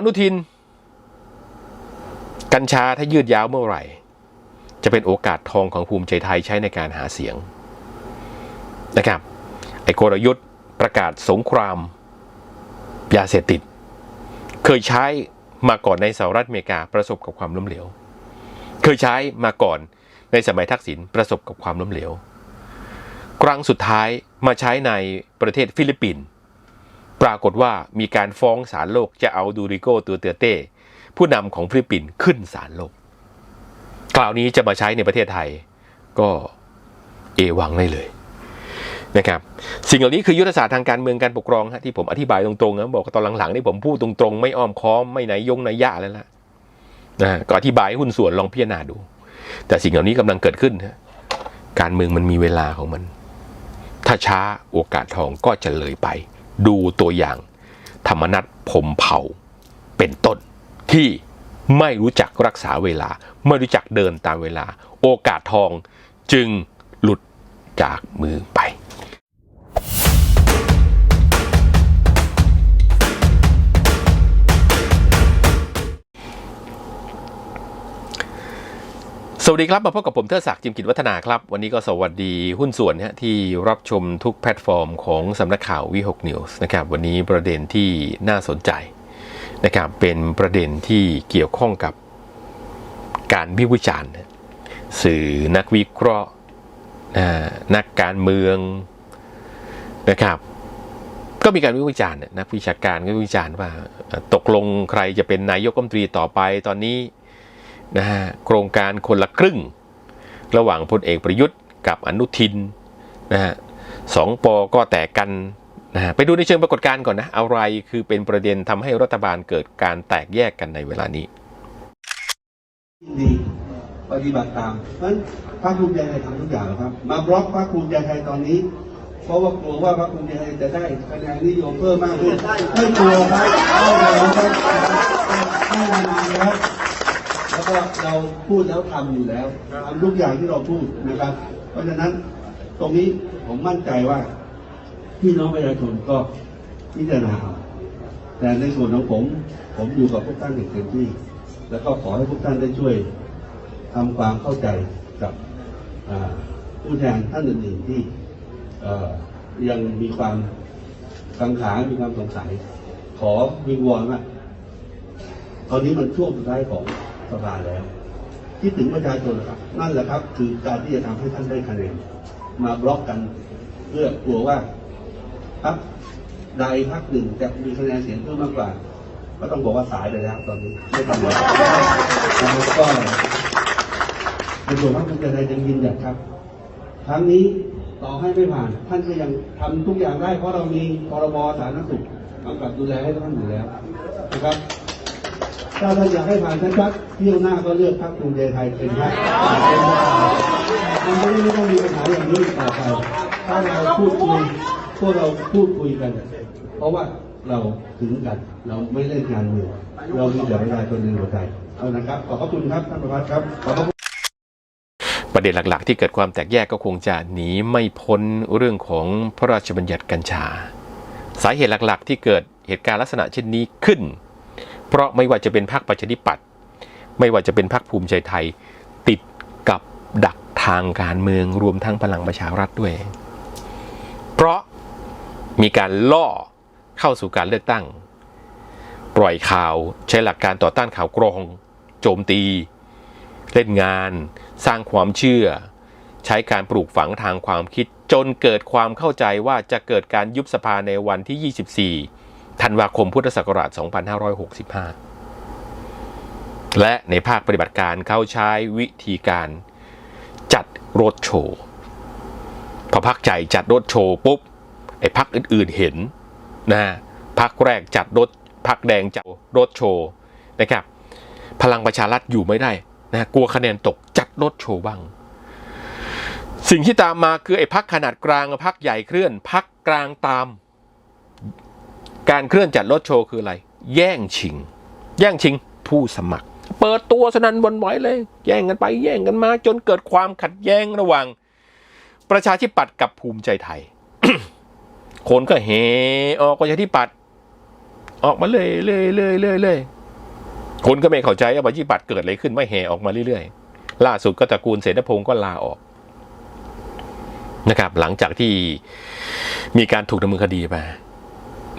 อนุทิน กัญชาถ้ายืดยาวเมื่อไหร่ จะเป็นโอกาสทองของภูมิใจไทยใช้ในการหาเสียงนะครับไอ้กลยุทธ์ประกาศสงคราม ยาเสพติด เคยใช้มาก่อนในสหรัฐอเมริกาประสบกับความล้มเหลว เคยใช้มาก่อนในสมัยทักษิณประสบกับความล้มเหลว ครั้งสุดท้ายมาใช้ในประเทศฟิลิปปินส์ ปรากฏว่ามีการฟ้องศาลโลกจะเอาดูริโกตัวเตอเต้ ผู้นำของฟิลิปปินส์ขึ้นศาลโลกคราวนี้จะมาใช้ในประเทศไทยก็เอวังได้เลยนะครับสิ่งเหล่านี้คือยุทธศาสตร์ทางการเมืองการปกครองฮะที่ผมอธิบายตรงๆนะบอกว่าตอนหลังๆนี่ผมพูดตรงๆ ไม่อ้อมค้อมไม่ไหนยงไหนยะแล้วล่ะนะก็อธิบายหุ้นส่วนลองพิจารณาดู แต่สิ่งเหล่านี้กำลังเกิดขึ้นฮะการเมืองมันมีเวลาของมัน ถ้าช้าโอกาสทองก็จะเลยไป ดูตัวอย่าง ธรรมนัตพมเผาเป็นต้น ที่ไม่รู้จักรักษาเวลา ไม่รู้จักเดินตามเวลา โอกาสทองจึงหลุดจากมือไป วัสดีครับมาพบกับผมเทอศักดิ์จิมกิจวัฒนาครับ วันนี้ก็สวัสดีหุ้นส่วนนะที่รับชมทุกแพลตฟอร์มของสำนักข่าววิหกนิวส์นะครับวันนี้ประเด็นที่น่าสนใจนะครับเป็นประเด็นที่เกี่ยวข้องกับการวิพากษ์วิจารณ์สื่อนักวิเคราะห์นักการเมืองนะครับ ก็มีการวิพากษ์วิจารณ์นักวิชาการก็วิจารณ์ว่าตกลงใครจะเป็นนายกรัฐมนตรีต่อไปตอนนี้ นะฮะโครงการคนละครึ่ง ระหว่างพลเอกประยุทธ์กับอนุทินนะฮะสองปอก็แตกกันนะฮะไปดูในเชิงปรากฏการณ์ก่อนนะอะไรคือเป็นประเด็นทำให้รัฐบาลเกิดการแตกแยกกันในเวลานี้ดีปฏิบัติตามเพราะฉะนั้นพรรคภูมิใจไทยทำทุกอย่างครับ มาบล็อกพรรคภูมิใจไทยตอนนี้ เพราะว่ากลัวว่าพรรคภูมิใจไทยจะได้คะแนนนิยมเพิ่มมากขึ้นไม่กลัวครับเอาแล้วครับให้มานานแล้ว ก็เราพูดแล้วทำอยู่แล้วทำทุกอย่างที่เราพูดนะครับ เพราะฉะนั้นตรงนี้ผมมั่นใจว่าพี่น้องประชาชนก็พิจารณาเอาแต่ในส่วนของผม ผมอยู่กับพวกท่านอย่างเต็มที่ แล้วก็ขอให้พวกท่านได้ช่วยทำความเข้าใจกับอ่าผู้แทนท่านอื่นๆที่เอ่อยังมีความกังขามีความสงสัย ขอวิงวอนว่าตอนนี้มันช่วงสุดท้ายของ สภาแล้วคิดถึงประชาชนนะครับ นั่นแหละครับ คือการที่จะทำให้ท่านได้คะแนนมาบล็อกกันเพื่อกลัวว่าพรรคใดพรรคหนึ่งจะมีคะแนนเสียงเพิ่มมากกว่า ก็ต้องบอกว่าสายเลยนะครับตอนนี้ไม่ทำแล้วแล้วก็ในส่วนพรรคภูมิใจไทยยังยืนหยัดครับครั้งนี้ต่อให้ไม่ผ่าน ท่านก็ยังทำทุกอย่างได้ เพราะเรามีพรบสาธารณสุขกำกับดูแลให้ท่านอยู่แล้วนะครับ ถ้าท่านอยากให้ผ่านชัดๆเที่ยวหน้าก็เลือกพรรคภูมิใจไทยเป็นพรรคมันไม่ได้ไม่ต้องมีปัญหาอย่างนี้ต่อไปถ้าเราพูดคุยพวกเราพูดคุยกัน เพราะว่าเราถึงกัน เราไม่เล่นการเมืองเรามีแต่ประชาชนในหัวใจเอานะครับ ขอบพระคุณครับท่านประพัฒน์ครับขอบพระคุณประเด็นหลักๆ ที่เกิดความแตกแยกก็คงจะหนีไม่พ้นเรื่องของพระราชบัญญัติกัญชา สาเหตุหลักๆ ที่เกิดเหตุการณ์ลักษณะเช่นนี้ขึ้น เพราะไม่ว่าจะเป็นพรรคประชาธิปัตย์ไม่ว่าจะเป็นพรรคภูมิใจไทย ติดกับดักทางการเมืองรวมทั้งพลังประชารัฐด้วย เพราะมีการล่อเข้าสู่การเลือกตั้ง ปล่อยข่าวใช้หลักการต่อต้านข่าวกรอง โจมตี เล่นงาน สร้างความเชื่อ ใช้การปลูกฝังทางความคิดจนเกิดความเข้าใจว่าจะเกิดการยุบสภาในวันที่ 24 ธันวาคมพุทธศักราช 2565 และในภาคปฏิบัติการเขาใช้วิธีการจัดรถโชว์พอพักใจจัดรถโชว์ปุ๊บไอ้พักอื่นๆเห็นนะพักแรกจัดรถพักแดงจัดรถโชว์นะครับ พลังประชารัฐอยู่ไม่ได้นะกลัวคะแนนตกจัดรถโชว์บ้าง สิ่งที่ตามมาคือไอ้พักขนาดกลางพักใหญ่เคลื่อนพักกลางตาม การเคลื่อนจัดรถโชว์คืออะไร แย่งชิง แย่งชิงผู้สมัคร เปิดตัวสนันบนไหวเลย แย่งกันไปแย่งกันมา จนเกิดความขัดแย้งระหว่าง ประชาธิปัตย์กับภูมิใจไทย คนก็เฮออกประชาธิปัตย์ออกมาเลยเลยเลยเลยเลยคนก็ไม่เข้าใจว่าประชาธิปัตย์เกิดอะไรขึ้นไม่แห่ออกมาเรื่อยๆ ล่าสุดก็ตระกูลเสนาพงศ์ก็ลาออกนะครับ หลังจากที่มีการถูกดำเนินคดีไป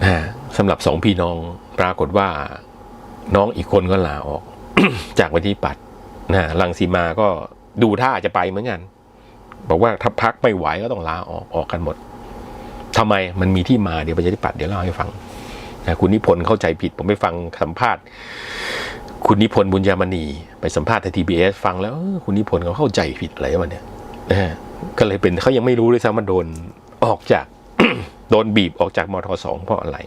นะสำหรับสองพี่น้องปรากฏว่าน้องอีกคนก็ลาออก จากประชาธิปัตินะลังสีมาก็ดูท่าจะไปเหมือนกัน บอกว่าถ้าพักไม่ไหวก็ต้องลาออกออกกันหมดทำไมมันมีที่มาเดี๋ยวประชาธิปัตย์เดี๋ยวเล่าให้ฟังนะคุณนิพนธ์เข้าใจผิด ผมไปฟังสัมภาษณ์ คุณนิพนธ์บุญยามณี ไปสัมภาษณ์ในทีบีเอสฟังแล้วคุณนิพนธ์เขาเข้าใจผิดอะไรวะเนี่ยนะฮะก็เลยเป็นเขายังไม่รู้เลยซ้ำมันโดนออกจาก โดนบีบออกจากมทสองเพราะอะไร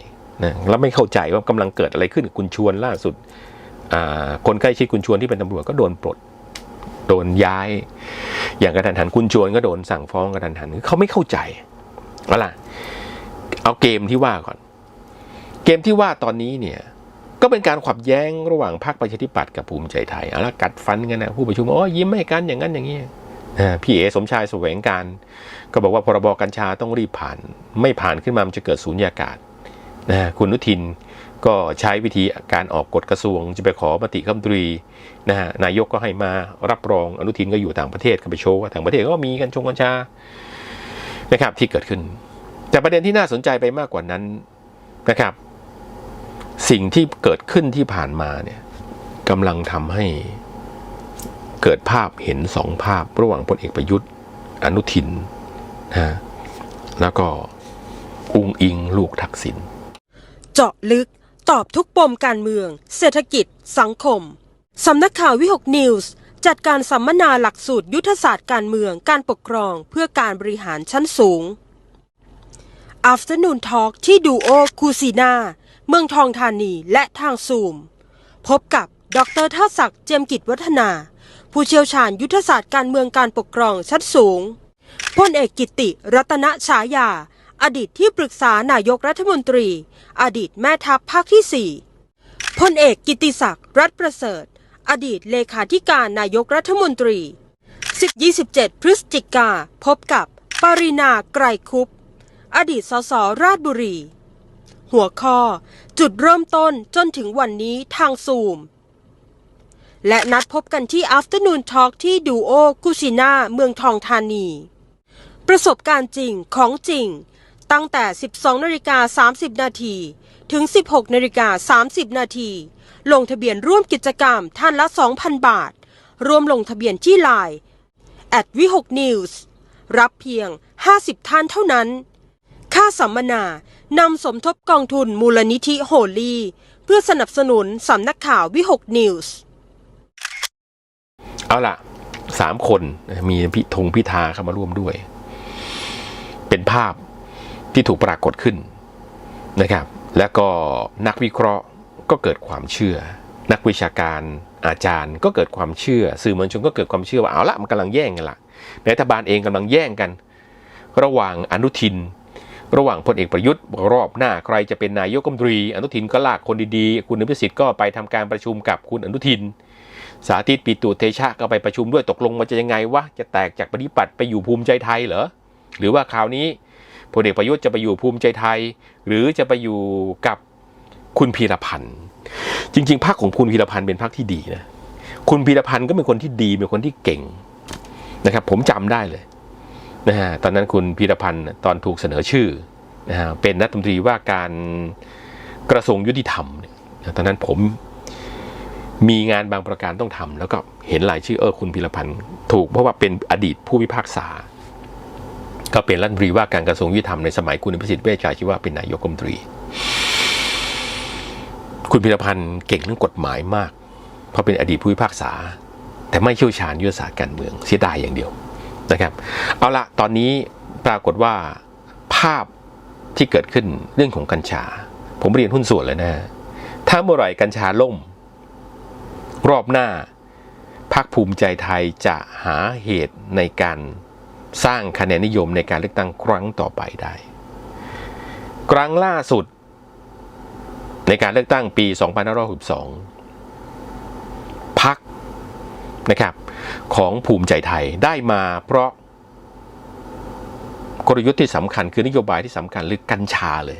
นะแล้วไม่เข้าใจว่ากำลังเกิดอะไรขึ้นกับคุณชวนล่าสุด คนใกล้ชิดคุณชวนที่เป็นตำรวจก็โดนปลด โดนย้าย อย่างกระทันหันคุณชวนก็โดนสั่งฟ้องกระทันหันเขาไม่เข้าใจเอาล่ะเอาเกมที่ว่าก่อน เกมที่ว่าตอนนี้เนี่ยก็เป็นการขับแย้งระหว่างพรรคประชาธิปัตย์กับภูมิใจไทยเอาละกัดฟันกันนะผู้ประชุมอ๋อยิ้มให้กันอย่างนั้นอย่างนี้ พี่เอสมชายแสวงการ ก็บอกว่าพรบกัญชาต้องรีบผ่าน ไม่ผ่านขึ้นมามันจะเกิดสูญญากาศนะคุณนุทินก็ใช้วิธีการออกกฎกระทรวงจะไปขอมติคำตรีนะฮะนายกก็ให้มารับรองอนุทินก็อยู่ต่างประเทศก็ไปโชว์ว่าต่างประเทศก็มีกัญชงกัญชานะครับที่เกิดขึ้น แต่ประเด็นที่น่าสนใจไปมากกว่านั้นนะครับ สิ่งที่เกิดขึ้นที่ผ่านมาเนี่ยกำลังทำให้ เกิดภาพเห็นสองภาพ ระหว่างพลเอกประยุทธ์ อนุทินนะฮะแล้วก็อุงอิงลูกทักษิณเจาะลึกตอบทุกปมการเมือง เศรษฐกิจ สังคม สำนักข่าววิหกนิวส์จัดการสัมมนาหลักสูตรยุทธศาสตร์การเมืองการปกครองเพื่อการบริหารชั้นสูง Afternoon Talk ที่ดูโอคูซีนาเมืองทองธานีและทางซูม พบกับดรท่าศักดิ์เจียมกิจวัฒนา ผู้เชี่ยวชาญยุทธศาสตร์การเมืองการปกครองชั้นสูงพลเอกกิติ รัตนฉายา อดีตที่ปรึกษานายกรัฐมนตรี อดีตแม่ทัพภาคที่ 4พลเอกกิติศักดิ์รัฐประเสริฐ อดีตเลขาธิการนายกรัฐมนตรี 10-27 พฤศจิกาพบกับ ปรินาไกรคุปอดีตสสราชบุรี หัวข้อ จุดเริ่มต้นจนถึงวันนี้ทางซูม และนัดพบกันที่ Afternoon Talk ที่ดูโอกุชิน่าเมืองทองธานี ประสบการณ์จริงของจริง ตั้งแต่ 12นาฬิกา30 นาทีถึง 16นาฬิกา30 นาทีลงทะเบียนร่วมกิจกรรมท่านละ 2,000 บาทรวมลงทะเบียนที่ไลน์ at วิหก News รับเพียง 50 ท่านเท่านั้น ค่าสัมมนานำสมทบกองทุนมูลนิธิโฮลีเพื่อสนับสนุนสำนักข่าววิหกนิวส์ เอาล่ะสามคนมีพิธงพิธาเข้ามาร่วมด้วย เป็นภาพที่ถูกปรากฏขึ้นนะครับ แล้วก็นักวิเคราะห์ก็เกิดความเชื่อ นักวิชาการอาจารย์ก็เกิดความเชื่อ สื่อมวลชนก็เกิดความเชื่อว่าเอาละมันกำลังแย่งกันละรัฐบาลเองกำลังแย่งกัน ระหว่างอนุทิน ระหว่างพลเอกประยุทธ์รอบหน้าใครจะเป็นนายกรัฐมนตรี อนุทินก็ลากคนดีๆ คุณอภิสิทธิ์ก็ไปทำการประชุมกับคุณอนุทิน สาธิตปิตุเตชะก็ไปประชุมด้วยตกลงมันจะยังไงวะจะแตกจากปฏิปัติไปอยู่ภูมิใจไทยเหรอหรือว่าคราวนี้พลเอกประยุทธ์จะไปอยู่ภูมิใจไทย หรือจะไปอยู่กับคุณพีรพันธ์จริง ๆพรรคของคุณพีรพันธ์เป็นพรรคที่ดีนะคุณพีรพันธ์ก็เป็นคนที่ดีเป็นคนที่เก่งนะครับ ผมจำได้เลยนะฮะตอนนั้นคุณพีรพันธ์ตอนถูกเสนอชื่อนะฮะเป็นรัฐมนตรีว่าการกระทรวงยุติธรรมตอนนั้นผม มีงานบางประการต้องทำแล้วก็เห็นรายชื่อเออคุณพิรพันธ์ถูกเพราะว่าเป็นอดีตผู้พิพากษา ก็เป็นรัฐมนตรีว่าการกระทรวงยุติธรรมในสมัยคุณพิสิทธิ์เวชชาชีวะเป็นนายกรัฐมนตรี คุณพิรพันธ์เก่งเรื่องกฎหมายมาก เพราะเป็นอดีตผู้พิพากษา แต่ไม่เชี่ยวชาญยุทธศาสตร์การเมืองเสียดายอย่างเดียวนะครับ เอาละตอนนี้ปรากฏว่าภาพที่เกิดขึ้นเรื่องของกัญชา ผมเรียนหุ้นส่วนเลยนะ ถ้าเมื่อไหร่กัญชาล่ม รอบหน้าพรรคภูมิใจไทยจะหาเหตุในการสร้างคะแนนนิยมในการเลือกตั้งครั้งต่อไปได้ ครั้งล่าสุด ในการเลือกตั้งปี 2562พักนะครับของภูมิใจไทยได้มาเพราะ กลยุทธ์ที่สำคัญคือนโยบายที่สำคัญหรือกัญชาเลย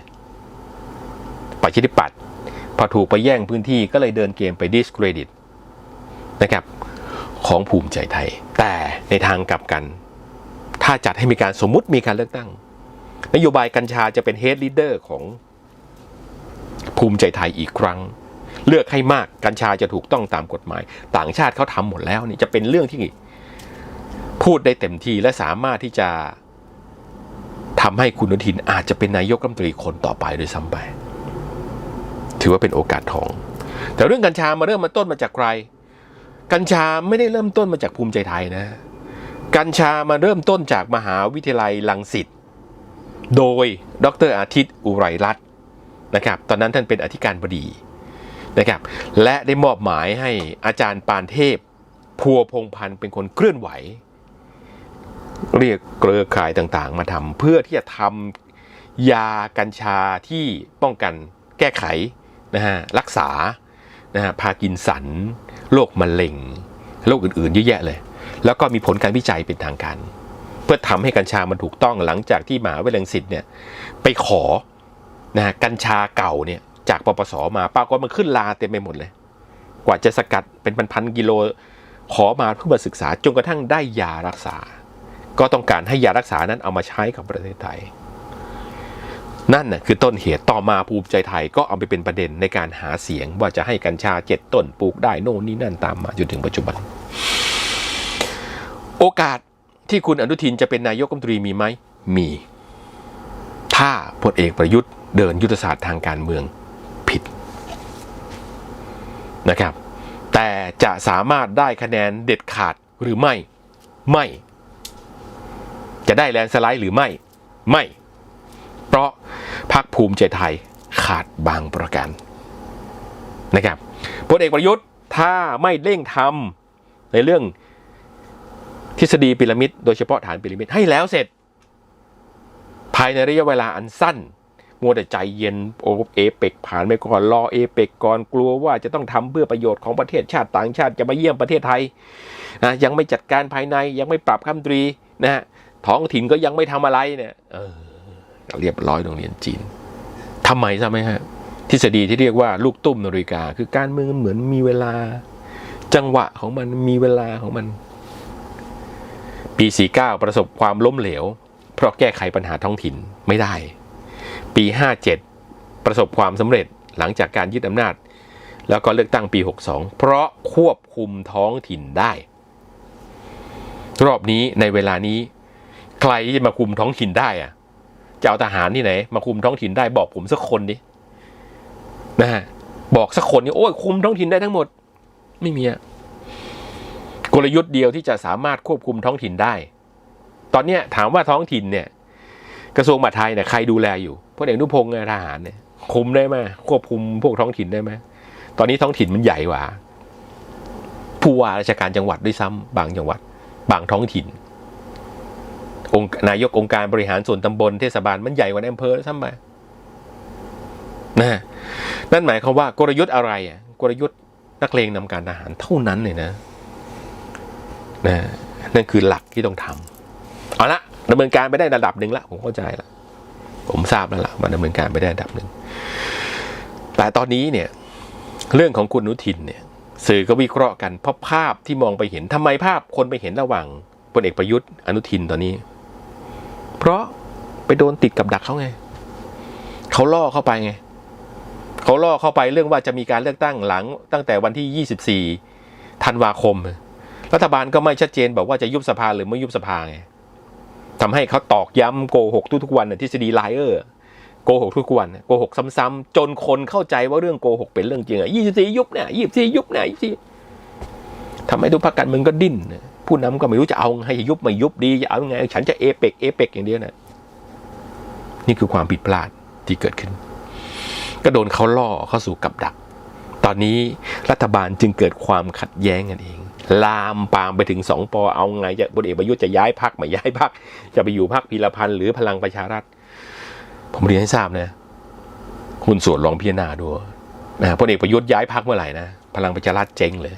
ประชาธิปัตย์พอถูกไปแย่งพื้นที่ก็เลยเดินเกมไปดิสเครดิต นะครับของภูมิใจไทย แต่ในทางกลับกัน ถ้าจัดให้มีการสมมุติมีการเลือกตั้ง นโยบายกัญชาจะเป็นเฮดลีดเดอร์ของภูมิใจไทยอีกครั้ง เลือกให้มากกัญชาจะถูกต้องตามกฎหมาย ต่างชาติเขาทำหมดแล้วนี่จะเป็นเรื่องที่พูดได้เต็มที่และสามารถที่จะทำให้คุณอนุทินอาจจะเป็นนายกรัฐมนตรีคนต่อไปด้วยซ้ำไป ถือว่าเป็นโอกาสทอง แต่เรื่องกัญชามาเริ่มมาต้นมาจากใคร กัญชาไม่ได้เริ่มต้นมาจากภูมิใจไทยนะ กัญชามาเริ่มต้นจากมหาวิทยาลัยลังสิต โดยดรอาทิตย์อุไรรัตน์นะครับ ตอนนั้นท่านเป็นอธิการบดีนะครับ และได้มอบหมายให้อาจารย์ปานเทพ พัวพงพันธ์เป็นคนเคลื่อนไหว เรียกเครือข่ายต่างๆ มาทำเพื่อที่จะทำยากัญชาที่ป้องกันแก้ไขนะฮะรักษานะฮะพากินสัน โรคมะเร็งโรคอื่นๆเยอะแยะเลย แล้วก็มีผลการวิจัยเป็นทางการ เพื่อทำให้กัญชามันถูกต้องหลังจากที่มหาวิทยาลัยรังสิตเนี่ยไปขอนะฮะกัญชาเก่าเนี่ยจากปปสมาปรากฏมันขึ้นลาเต็มไปหมดเลย กว่าจะสกัดเป็นพันๆกิโลขอมาเพื่อมาศึกษาจนกระทั่งได้ยารักษา ก็ต้องการให้ยารักษานั้นเอามาใช้กับประเทศไทย นั่นน่ะคือต้นเหตุต่อมาภูมิใจไทยก็เอาไปเป็นประเด็นในการหาเสียงว่าจะให้กัญชาเจ็ดต้นปลูกได้โน่นนี่นั่นตามมาจนถึงปัจจุบัน โอกาสที่คุณอนุทินจะเป็นนายกรัฐมนตรีมีไหมมี ถ้าพลเอกประยุทธ์เดินยุทธศาสตร์ทางการเมืองผิดนะครับ แต่จะสามารถได้คะแนนเด็ดขาดหรือไม่ไม่ จะได้แลนสไลด์หรือไม่ไม่ เพราะ พรรคภูมิใจไทยขาดบางประการนะครับพลเอกประยุทธ์ถ้าไม่เร่งทำในเรื่องทฤษฎีพีระมิดโดยเฉพาะฐานพีระมิดให้แล้วเสร็จ ภายในระยะเวลาอันสั้น มัวแต่ใจเย็นโอเอเปกผ่านไปก่อนรอเอเปกก่อนกลัวว่าจะต้องทำเพื่อประโยชน์ของประเทศชาติต่างชาติจะมาเยี่ยมประเทศไทยนะยังไม่จัดการภายในยังไม่ปรับคำตรีนะฮะท้องถิ่นก็ยังไม่ทำอะไรเนี่ยเออ เรียบร้อยโรงเรียนจีนทำไมทราบไหมฮะทฤษฎีที่เรียกว่าลูกตุ้มนาฬิกา คือการเมืองเหมือนมีเวลา จังหวะของมันมีเวลาของมัน ปี 49 ประสบความล้มเหลว เพราะแก้ไขปัญหาท้องถิ่นไม่ได้ ปี 57 ประสบความสำเร็จหลังจากการยึดอำนาจ แล้วก็เลือกตั้งปี 62 เพราะควบคุมท้องถิ่นได้ รอบนี้ในเวลานี้ ใครที่จะมาคุมท้องถิ่นได้อะ จะเอาทหารที่ไหน มาคุมท้องถิ่นได้บอกผมสักคนดินะฮะบอกสักคนนี่โอ้ยคุมท้องถิ่นได้ทั้งหมด ไม่มีอะกลยุทธ์เดียวที่จะสามารถควบคุมท้องถิ่นได้ ตอนเนี้ยถามว่าท้องถิ่นเนี่ย กระทรวงมหาดไทยเนี่ยใครดูแลอยู่พลเอกนุพงศ์ทหารเนี่ยคุมได้ไหมควบคุมพวกท้องถิ่นได้ไหมตอนนี้ท้องถิ่นมันใหญ่กว่าผู้ว่าราชการจังหวัดด้วยซ้ำบางจังหวัด บางท้องถิ่น องค์นายกองค์การบริหารส่วนตำบลเทศบาลมันใหญ่กว่าอำเภอด้วยซ้ำไปนะนั่นหมายความว่ากลยุทธ์อะไรอะกลยุทธ์นักเลงนำการทหารเท่านั้นเลยนะนะนั่นคือหลักที่ต้องทำเอาละดำเนินการไปได้ระดับหนึ่งละผมเข้าใจละผมทราบแล้วละมันดำเนินการไปได้ระดับหนึ่งแต่ตอนนี้เนี่ย เรื่องของคุณอนุทินเนี่ย สื่อก็วิเคราะห์กันเพราะภาพที่มองไปเห็นทำไมภาพคนไปเห็นระหว่างพลเอกประยุทธ์อนุทินตอนนี้ เพราะไปโดนติดกับดักเขาไงเขาล่อเข้าไปไงเขาล่อเข้าไปเรื่องว่าจะมีการเลือกตั้งหลัง ตั้งแต่วันที่ 24 ธันวาคม รัฐบาลก็ไม่ชัดเจนบอกว่าจะยุบสภาหรือไม่ยุบสภาไงทำให้เขาตอกย้ำโกหกทุกๆวันทฤษฎีไลเออร์โกหกทุกวันโกหกซ้ำๆจนคนเข้าใจว่าเรื่องโกหกเป็นเรื่องจริงอะ24ยุบเนี่ย24ยุบเนี่ย24ทำให้ทุกพรรคการเมืองก็ดิ้นน่ะ ผู้นำก็ไม่รู้จะเอาให้ยุบไม่ยุบดีจะเอาไง ฉันจะเอเปกเอเปกอย่างเดียวนะนี่คือความผิดพลาดที่เกิดขึ้น ก็โดนเขาล่อเข้าสู่กับดัก ตอนนี้รัฐบาลจึงเกิดความขัดแย้งกันเอง ลามปามไปถึงสองปอเอาไงจะพลเอกประยุทธ์จะย้ายพักไม่ย้ายพักจะไปอยู่พักพีรพันธ์หรือพลังประชารัฐ ผมเรียนให้ทราบนะคุณส่วนลองพิจารณาดูนะพลเอกประยุทธ์ย้ายพักเมื่อไหร่นะพลังประชารัฐเจ๊งเลย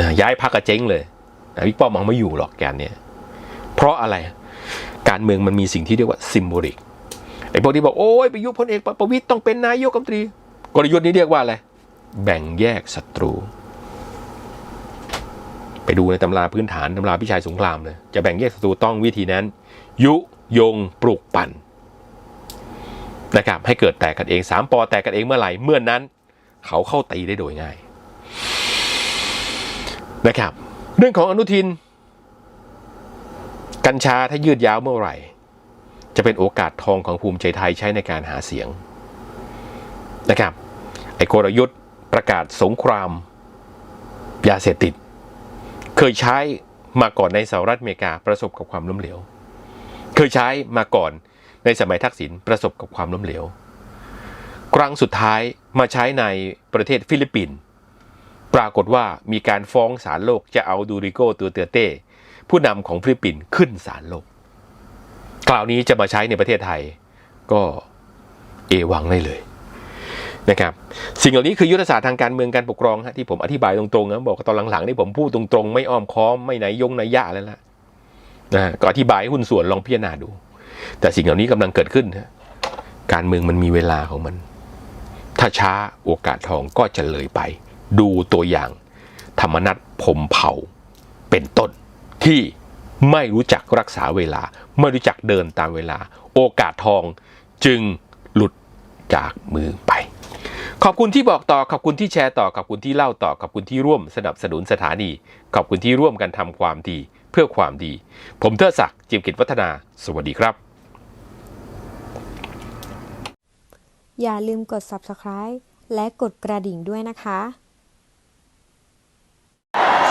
นะย้ายพักก็เจ๊งเลยนะบิ๊กป้อมมันไม่อยู่หรอกแกนเนี่ยเพราะอะไรการเมืองมันมีสิ่งที่เรียกว่าซิมโบลิกไอ้พวกที่บอกโอ้ยไปยุทธ์พลเอกประวิตยต้องเป็นนายกรัฐมนตรีกลยุทธ์นี้เรียกว่าอะไรแบ่งแยกศัตรู ไปดูในตำราพื้นฐานตำราพิชัยสงครามเลยจะแบ่งแยกศัตรูต้องวิธีนั้น ยุยงปลุกปั่นนะครับให้เกิดแตกกันเองสามปอแตกกันเองเมื่อไหร่เมื่อนั้น เขาเข้าตีได้โดยง่าย นะครับ เรื่องของอนุทิน กัญชาถ้ายืดยาวเมื่อไหร่ จะเป็นโอกาสทองของภูมิใจไทยใช้ในการหาเสียงนะครับ ไอ้กลยุทธ์ประกาศสงคราม ยาเสพติด เคยใช้มาก่อนในสหรัฐอเมริกาประสบกับความล้มเหลว เคยใช้มาก่อนในสมัยทักษิณประสบกับความล้มเหลว ครั้งสุดท้ายมาใช้ในประเทศฟิลิปปินส์ ปรากฏว่ามีการฟ้องศาลโลกจะเอาดูริโกตัวเตอเต้ ผู้นำของฟิลิปปินส์ขึ้นศาลโลก คราวนี้จะมาใช้ในประเทศไทยก็เอวังได้เลยนะครับสิ่งเหล่านี้คือยุทธศาสตร์ทางการเมืองการปกครองฮะที่ผมอธิบายตรงๆนะบอกตอนหลังๆนี่ผมพูดตรงๆ ไม่อ้อมค้อมไม่ไหนยงไหนยะแล้วล่ะนะก็อธิบายให้หุ้นส่วนลองพิจารณาดู แต่สิ่งเหล่านี้กำลังเกิดขึ้นฮะการเมืองมันมีเวลาของมัน ถ้าช้าโอกาสทองก็จะเลยไป ดูตัวอย่าง ธรรมนัตพรหมเผาเป็นต้น ที่ไม่รู้จักรักษาเวลา ไม่รู้จักเดินตามเวลา โอกาสทองจึงหลุดจากมือไป ขอบคุณที่บอกต่อ ขอบคุณที่แชร์ต่อ ขอบคุณที่เล่าต่อ ขอบคุณที่ร่วมสนับสนุนสถานี ขอบคุณที่ร่วมกันทำความดีเพื่อความดี ผมเทอศักดิ์จิมกิจวัฒนา สวัสดีครับ อย่าลืมกด subscribe และกดกระดิ่งด้วยนะคะ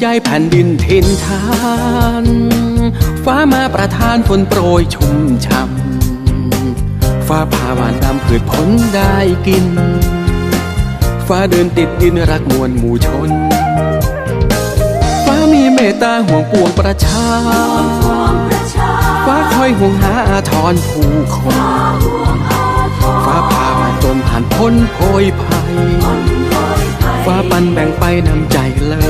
ใยแผ่นดินทินทาน ฟ้ามาประทานฝนโปรยชุ่มช่ำฟ้าผ่าหวานตามผืชผลได้กิน ฟ้าเดินติดดินรักมวลหมู่ชน ฟ้ามีเมตตาห่วงปวงประชา ฟ้าคอยห่วงหาอาทรผู้คน ฟ้าผ่าหวาจนผ่านพ้นโพยภัย ฟ้าปันแบ่งไปนำใจเลิศ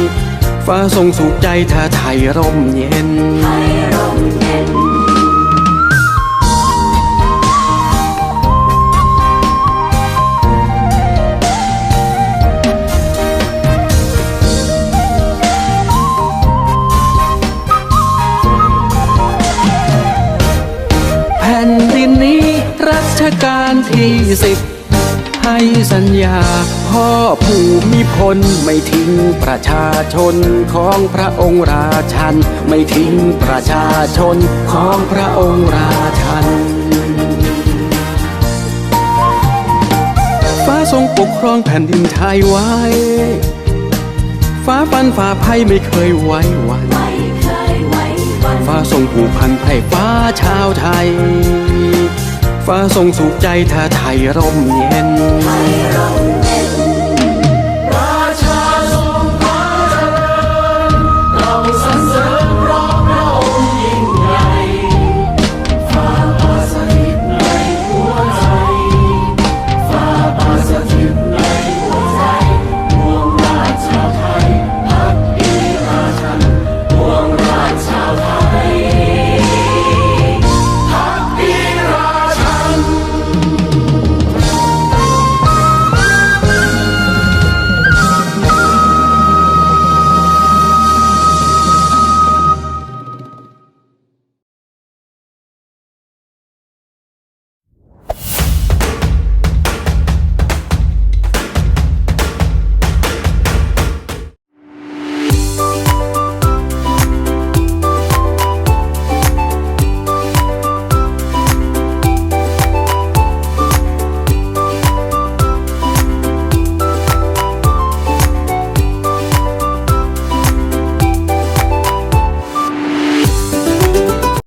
ฟ้าทรงสุขใจถ้าไทยร่มเย็น แผ่นดินนี้รัชกาลที่สิบให้สัญญาพ่อผู้มีพลไม่ทิ้ง ประชาชนของพระองค์ราชัน ไม่ทิ้งประชาชนของพระองค์ราชัน ฟ้าทรงปกครองแผ่นดินไทยไว้ ฟ้าฟันฝ่าภัยไม่เคยไว้วันฟ้าทรงผูกพันไพร่ฟ้าชาวไทย ฟ้าทรงสุขใจถ้าไทยร่มเย็น